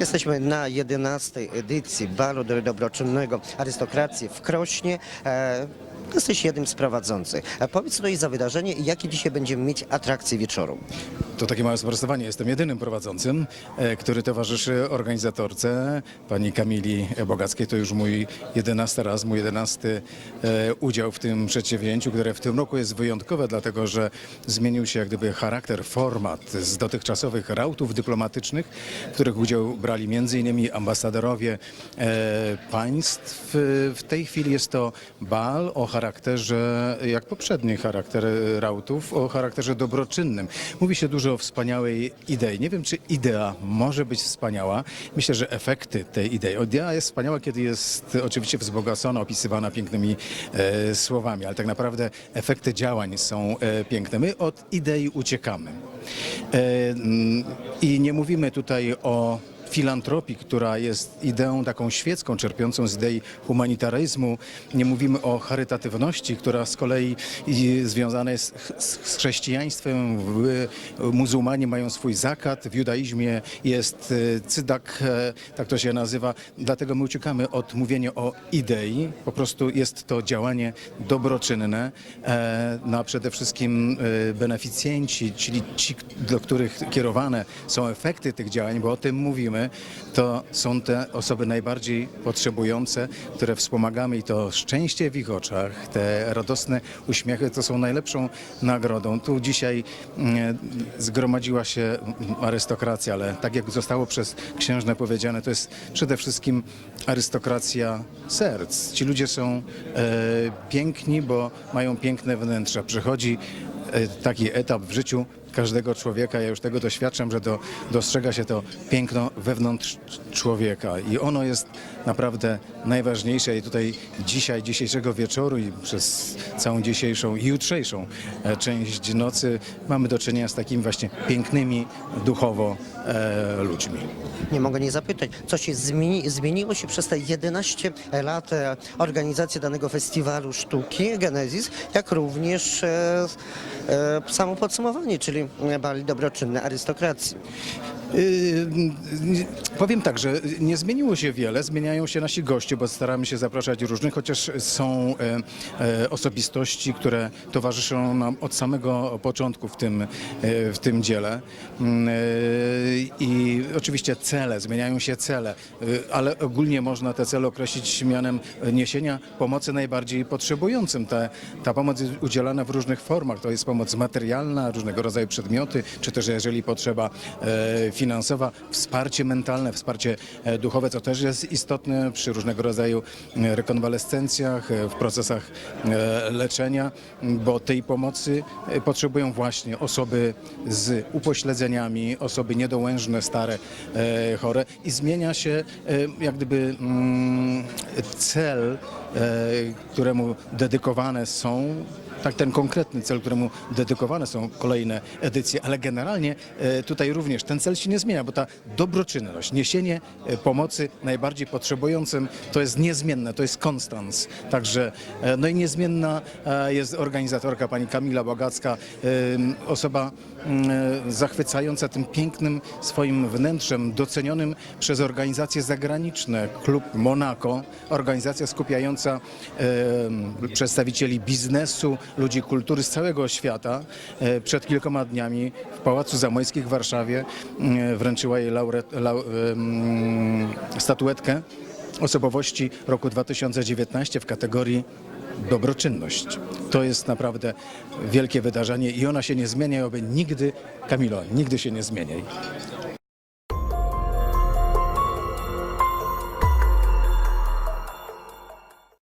Jesteśmy na 11 edycji Balu do- Dobroczynnego Arystokracji w Krośnie. E, Jesteś jednym z prowadzących. E, Powiedz tutaj za wydarzenie i jakie dzisiaj będziemy mieć atrakcje wieczoru. To takie małe sprostowanie. Jestem jedynym prowadzącym, e, który towarzyszy organizatorce, pani Kamili Bogackiej. To już mój jedenasty raz, mój jedenasty udział w tym przedsięwzięciu, które w tym roku jest wyjątkowe, dlatego że zmienił się jak gdyby charakter, format z dotychczasowych rautów dyplomatycznych, w których udział brali m.in. ambasadorowie e, państw. W tej chwili jest to bal o charakterze, jak poprzedni charakter rautów, o charakterze dobroczynnym. Mówi się dużo o wspaniałej idei. Nie wiem, czy idea może być wspaniała. Myślę, że efekty tej idei. Idea jest wspaniała, kiedy jest oczywiście wzbogacona, opisywana pięknymi e, słowami, ale tak naprawdę efekty działań są e, piękne. My od idei uciekamy. E, I nie mówimy tutaj o filantropii, która jest ideą taką świecką, czerpiącą z idei humanitaryzmu. Nie mówimy o charytatywności, która z kolei związana jest z chrześcijaństwem. Muzułmanie mają swój zakat, w judaizmie jest e, cydak, e, tak to się nazywa. Dlatego my uciekamy od mówienia o idei. Po prostu jest to działanie dobroczynne, e, no a przede wszystkim beneficjenci, czyli ci, do których kierowane są efekty tych działań, bo o tym mówimy, to są te osoby najbardziej potrzebujące, które wspomagamy i to szczęście w ich oczach, te radosne uśmiechy to są najlepszą nagrodą. Tu dzisiaj mm, zgromadziła się arystokracja, ale tak jak zostało przez księżnę powiedziane, to jest przede wszystkim arystokracja serc. Ci ludzie są e, piękni, bo mają piękne wnętrza. Przychodzi e, taki etap w życiu każdego człowieka, ja już tego doświadczam, że do, dostrzega się to piękno wewnątrz człowieka. I ono jest naprawdę najważniejsze. I tutaj dzisiaj, dzisiejszego wieczoru i przez całą dzisiejszą i jutrzejszą e, część nocy mamy do czynienia z takimi właśnie pięknymi duchowo e, ludźmi. Nie mogę nie zapytać, co się zmieni, zmieniło się przez te 11 lat e, organizacji danego festiwalu sztuki Genezis, jak również e, e, samo podsumowanie, czyli Bali Dobroczynne Arystokracji. Yy, powiem tak, że nie zmieniło się wiele, zmieniają się nasi goście, bo staramy się zapraszać różnych, chociaż są e, e, osobistości, które towarzyszą nam od samego początku w tym, e, w tym dziele. Mm, I oczywiście cele, zmieniają się cele, ale ogólnie można te cele określić mianem niesienia pomocy najbardziej potrzebującym. Ta, ta pomoc jest udzielana w różnych formach. To jest pomoc materialna, różnego rodzaju przedmioty, czy też jeżeli potrzeba finansowa, wsparcie mentalne, wsparcie e, duchowe, co też jest istotne przy różnego rodzaju e, rekonwalescencjach, e, w procesach leczenia, bo tej pomocy potrzebują właśnie osoby z upośledzeniami, osoby niedołężne, stare, chore i zmienia się jak gdyby mm, cel, któremu dedykowane są tak ten konkretny cel, któremu dedykowane są kolejne edycje, ale generalnie e, tutaj również ten cel się nie zmienia, bo ta dobroczynność, niesienie e, pomocy najbardziej potrzebującym to jest niezmienne, to jest konstans. Także e, no i niezmienna e, jest organizatorka pani Kamila Bogacka, e, osoba mm, e, zachwycająca tym pięknym swoim wnętrzem, docenionym przez organizacje zagraniczne. Klub Monaco, organizacja skupiająca e, przedstawicieli biznesu, ludzi kultury z całego świata. E, przed kilkoma dniami w Pałacu Zamojskich w Warszawie e, wręczyła jej laureat, lau, statuetkę osobowości roku 2019 w kategorii dobroczynność. To jest naprawdę wielkie wydarzenie i ona się nie zmienia oby nigdy, Kamilo, nigdy się nie zmieniaj.